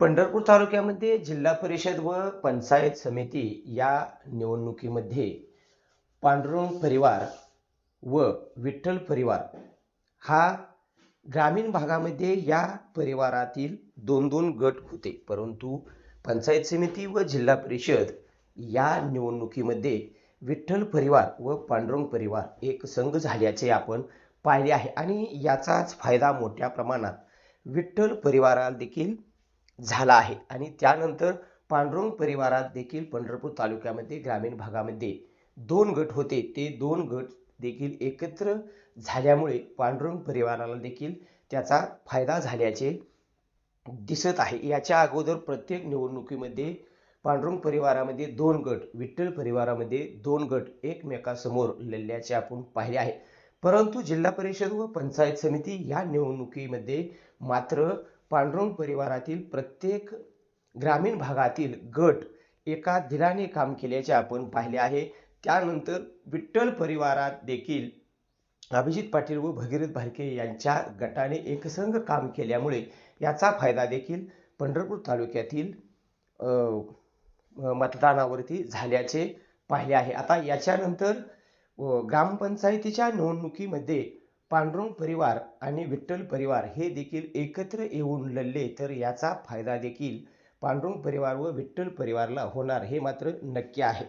पंढरपूर तालुक्यामध्ये जिल्हा परिषद व पंचायत समिती या निवडणुकीमध्ये पांडुरंग परिवार व विठ्ठल परिवार हा ग्रामीण भागामध्ये या परिवारातील दोन दोन गट होते. परंतु पंचायत समिती व जिल्हा परिषद या निवडणुकीमध्ये विठ्ठल परिवार व पांडुरंग परिवार एक संघ झाल्याचे आपण पाहिले आहे. आणि याचाच फायदा मोठ्या प्रमाणात विठ्ठल परिवाराला देखील झाला आहे. आणि त्यानंतर पांडुरंग परिवारात देखील पंढरपूर तालुक्यामध्ये ग्रामीण भागामध्ये दोन गट होते. ते दोन गट देखील एकत्र झाल्यामुळे पांडुरंग परिवाराला देखील त्याचा फायदा झाल्याचे दिसत आहे. याच्या अगोदर प्रत्येक निवडणुकीमध्ये पांडुरंग परिवारामध्ये दोन गट विठ्ठल परिवारामध्ये दोन गट एकमेकासमोर लढल्याचे आपण पाहिले आहे. परंतु जिल्हा परिषद व पंचायत समिती या निवडणुकीमध्ये मात्र पांडुरंग परिवारातील प्रत्येक ग्रामीण भागातील गट एका दिलाने काम केल्याचे आपण पाहिले आहे. त्यानंतर विठ्ठल परिवारात देखील अभिजित पाटील व भगीरथ भारके यांच्या गटाने एकसंघ काम केल्यामुळे याचा फायदा देखील पंढरपूर तालुक्यातील मतदानावरती झाल्याचे पाहिले आहे. आता याच्यानंतर ग्रामपंचायतीच्या निवडणुकीमध्ये पांडुरंग परिवार आणि विठ्ठल परिवार हे देखील एकत्र येऊन लढले तर याचा फायदा देखील पांडुरंग परिवार व विठ्ठल परिवारला होणार हे मात्र नक्की आहे.